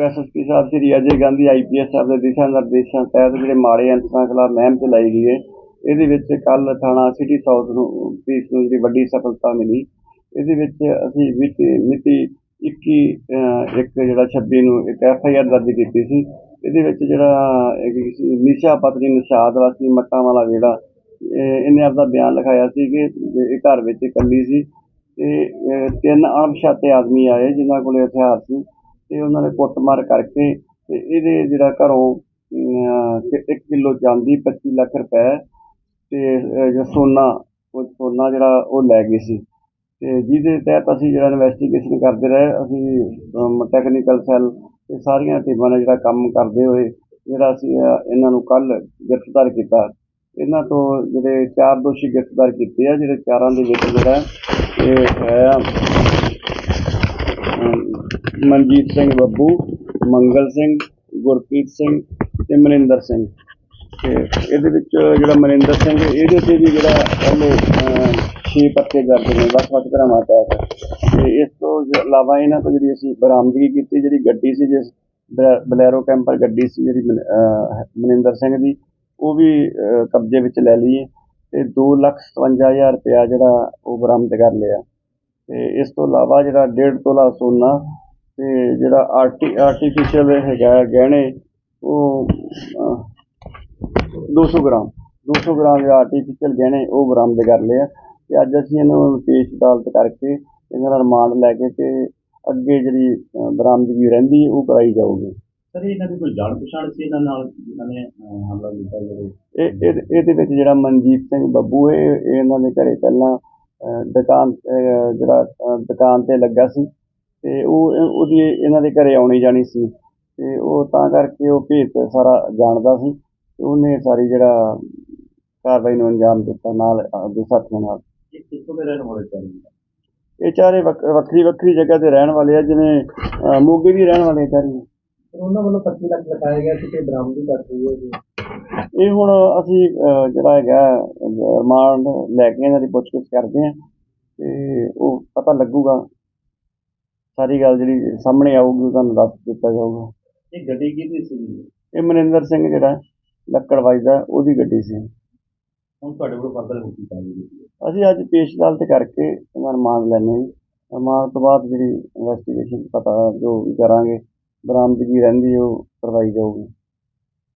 SSP ਸਾਹਿਬ, Shri Ajay Gandhi IPS ਸਾਹਿਬ ਦੇ ਦਿਸ਼ਾ ਨਿਰਦੇਸ਼ਾਂ ਤਹਿਤ ਜਿਹੜੇ ਮਾੜੇ ਅੰਸਰਾਂ ਖਿਲਾਫ ਮਹਿਮ ਚਲਾਈ ਗਈ ਹੈ, ਇਹਦੇ ਵਿੱਚ ਕੱਲ ਥਾਣਾ ਸਿਟੀ ਸਾਊਥ ਨੂੰ, ਪੁਲਿਸ ਨੂੰ ਜਿਹੜੀ ਵੱਡੀ ਸਫਲਤਾ ਮਿਲੀ। ਇਹਦੇ ਵਿੱਚ ਅਸੀਂ ਮਿਤੀ ਮਿਤੀ 21 ਇੱਕ ਜਿਹੜਾ 26 ਨੂੰ ਇੱਕ ਐਫ ਆਈ ਆਰ ਦਰਜ ਕੀਤੀ ਸੀ। ਇਹਦੇ ਵਿੱਚ ਜਿਹੜਾ ਨਿਸ਼ਾ ਪਤਨੀ ਨਿਸ਼ਾਦ ਵਾਸੀ ਮੱਟਾਂ ਵਾਲਾ ਜਿਹੜਾ ਇਹ- ਇਹਨੇ ਆਪਦਾ ਬਿਆਨ ਲਿਖਾਇਆ ਸੀ ਕਿ ਇਹ ਘਰ ਵਿੱਚ ਇਕੱਲੀ ਸੀ। ਤੇ ਤਿੰਨ ਅਣਪਛਾਤੇ ਆਦਮੀ ਆਏ ਜਿਨ੍ਹਾਂ ਕੋਲੇ ਹਥਿਆਰ ਸੀ। ਤੇ ਉਹਨਾਂ ਨੇ ਕੁੱਟਮਾਰ ਕਰਕੇ ਤੇ ਇਹਦੇ ਜਿਹੜਾ ਘਰੋਂ 1 ਕਿਲੋ ਚਾਂਦੀ 25 ਲੱਖ ਰੁਪਏ ਤੇ ਸੋਨਾ, ਉਹ ਸੋਨਾ ਜਿਹੜਾ ਉਹ ਲੈ ਗਏ ਸੀ। ਤੇ ਜਿਹਦੇ ਤਹਿਤ ਅਸੀਂ ਜਿਹੜਾ ਇਨਵੈਸਟੀਗੇਸ਼ਨ ਕਰਦੇ ਰਹੇ, ਅਸੀਂ ਟੈਕਨੀਕਲ ਸੈੱਲ ਇਹ ਸਾਰੀਆਂ ਟੀਮਾਂ ਨੇ ਜਿਹੜਾ ਕੰਮ ਕਰਦੇ ਹੋਏ, ਜਿਹੜਾ ਅਸੀਂ ਇਹਨਾਂ ਨੂੰ ਕੱਲ ਗ੍ਰਿਫਤਾਰ ਕੀਤਾ। ਇਹਨਾਂ ਤੋਂ ਜਿਹੜੇ ਚਾਰ ਦੋਸ਼ੀ ਗ੍ਰਿਫਤਾਰ ਕੀਤੇ ਆ, ਜਿਹੜੇ ਚਾਰਾਂ ਦੇ ਵਿੱਚ ਜਿਹੜਾ ਇਹ ਹੈ ਮਨਜੀਤ ਸਿੰਘ ਬੱਬੂ ਮੰਗਲ ਸਿੰਘ ਗੁਰਪ੍ਰੀਤ ਸਿੰਘ ਤੇ ਮਨਿੰਦਰ ਸਿੰਘ। ਤੇ ਇਹਦੇ ਵਿੱਚ ਜਿਹੜਾ ਮਨਿੰਦਰ ਸਿੰਘ ਇਹਦੇ ਤੇ ਵੀ ਜਿਹੜਾ ਪਹਿਲੇ ਛੇ ਪੱਤੇ ਕਰਦੇ ਨੇ ਵੱਖ ਵੱਖ ਧਰਾਵਾਂ ਤਹਿਤ। ਤੇ ਇਸ ਤੋਂ ਇਲਾਵਾ ਇਹਨਾਂ ਤੋਂ ਜਿਹੜੀ ਅਸੀਂ ਬਰਾਮਦਗੀ ਕੀਤੀ ਜਿਹੜੀ ਗੱਡੀ ਸੀ ਜਿਸ ਬਲੈਰੋ ਕੈਂਪਰ ਗੱਡੀ ਸੀ ਜਿਹੜੀ ਮਨ- ਅਹ, ਮਨਿੰਦਰ ਸਿੰਘ ਦੀ ਉਹ ਵੀ ਕਬਜ਼ੇ ਵਿੱਚ ਲੈ ਲਈਏ। ਹੈ ਤੇ ਦੋ ਲੱਖ ਸਤਵੰਜਾ ਹਜ਼ਾਰ ਰੁਪਇਆ ਜਿਹੜਾ ਉਹ ਬਰਾਮਦ ਕਰ ਲਿਆ। ਤੇ ਇਸ ਤੋਂ ਇਲਾਵਾ ਜਿਹੜਾ ਡੇਢ ਤੋਲਾ ਸੋਨਾ ਤੇ ਜਿਹੜਾ ਆਰਟੀ ਆਰਟੀਫੀਸ਼ੀਅਲ ਹੈਗਾ ਗਹਿਣੇ ਉਹ ਅਹ, 200 ਗ੍ਰਾਮ 200 ਗ੍ਰਾਮ ਦੇ ਆਰਟੀਫੀਸ਼ੀਅਲ ਗਹਿਣੇ ਉਹ ਬਰਾਮਦ ਕਰ ਲਏ ਆ ਤੇ ਅੱਜ ਅਸੀਂ ਇਹਨਾਂ ਨੂੰ ਪੇਸ਼ ਅਦਾਲਤ ਕਰਕੇ ਇਹਨਾਂ ਦਾ ਰਿਮਾਂਡ ਲੈ ਕੇ ਤੇ ਅੱਗੇ ਜਿਹੜੀ ਬਰਾਮਦਗੀ ਰਹਿੰਦੀ ਉਹ ਕਰਾਈ ਜਾਊਗੀ। ਸਰ ਇਹਨਾਂ ਦੀ ਕੋਈ ਜਾਣ ਪਛਾਣ ਸੀ ਇਹਨਾਂ ਨਾਲ ਜਿਨ੍ਹਾਂ ਨੇ ਹਮਲਾ ਕੀਤਾ ਜਿਹੜੇ? ਇਹ ਇਹ- ਇਹਦੇ ਵਿੱਚ ਜਿਹੜਾ ਮਨਜੀਤ ਸਿੰਘ ਬੱਬੂ ਹੈ ਇਹ ਇਹ ਇਹਨਾਂ ਦੇ ਘਰੇ ਪਹਿਲਾਂ ਦੁਕਾਨ ਜਿਹੜਾ ਦੁਕਾਨ ਤੇ ਲੱਗਾ ਸੀ। ਤੇ ਉਹ ਉਹਦੀ ਇਹਨਾਂ ਦੇ ਘਰੇ ਆਉਣੀ ਜਾਣੀ ਸੀ ਤੇ ਉਹ ਤਾਂ ਕਰਕੇ ਉਹ ਭੇਤ ਸਾਰਾ ਜਾਣਦਾ ਸੀ ਤੇ ਉਹਨੇ ਸਾਰੀ ਜਿਹੜਾ ਕਾਰਵਾਈ ਨੂੰ ਅੰਜਾਮ ਦਿੱਤਾ ਨਾਲ ਦੇ ਸਾਥੀਆਂ ਨਾਲ। ਇਹ ਚਾਰੇ ਵੱਖ- ਵੱਖਰੀ ਵੱਖਰੀ ਜਗ੍ਹਾ ਤੇ ਰਹਿਣ ਵਾਲੇ ਆ ਜਿਵੇਂ ਮੋਗੇ ਵੀ ਰਹਿਣ ਵਾਲੇ ਚਾਰੇ। ਉਹਨਾਂ ਵੱਲੋਂ 25 ਲੱਖ ਲਗਾਇਆ ਗਿਆ ਸੀ ਕਿ ਬਰਾਮਦੀ ਕਰ ਰਹੀ ਹੈ ਜੀ? ਇਹ ਹੁਣ ਅਸੀਂ ਜਿਹੜਾ ਹੈਗਾ ਰਿਮਾਂਡ ਲੈ ਕੇ ਇਹਨਾਂ ਦੀ ਪੁੱਛਗਿੱਛ ਕਰਦੇ ਹਾਂ ਤੇ ਉਹ ਪਤਾ ਲੱਗੂਗਾ। ਸਾਰੀ ਗੱਲ ਜਿਹੜੀ ਸਾਹਮਣੇ ਆਊਗੀ ਤੁਹਾਨੂੰ ਦੱਸ ਦਿੱਤਾ ਜਾਊਗਾ। ਇਹ ਗੱਡੀ ਕਿਹਦੀ ਸੀ? ਇਹ ਮਨਿੰਦਰ ਸਿੰਘ ਜਿਹੜਾ ਲੱਕੜ ਵੱਜਦਾ ਉਹਦੀ ਗੱਡੀ ਸੀ। ਹੁਣ ਤੁਹਾਡੇ ਕੋਲ ਫਰਦਰ ਹੁਕਮ ਪਾਈ ਅਸੀਂ ਅੱਜ ਪੇਸ਼ ਅਦਾਲਤ ਕਰਕੇ ਇਹਨਾਂ ਰਿਮਾਂਡ ਲੈਣੇ ਜੀ। ਰਿਮਾਂਡ ਤੋਂ ਬਾਅਦ ਜਿਹੜੀ ਇਨਵੈਸਟੀਗੇਸ਼ਨ ਪਤਾ ਜੋ ਵੀ ਕਰਾਂਗੇ ਬਰਾਮਦਗੀ ਰਹਿੰਦੀ ਉਹ ਕਰਵਾਈ ਜਾਊਗੀ।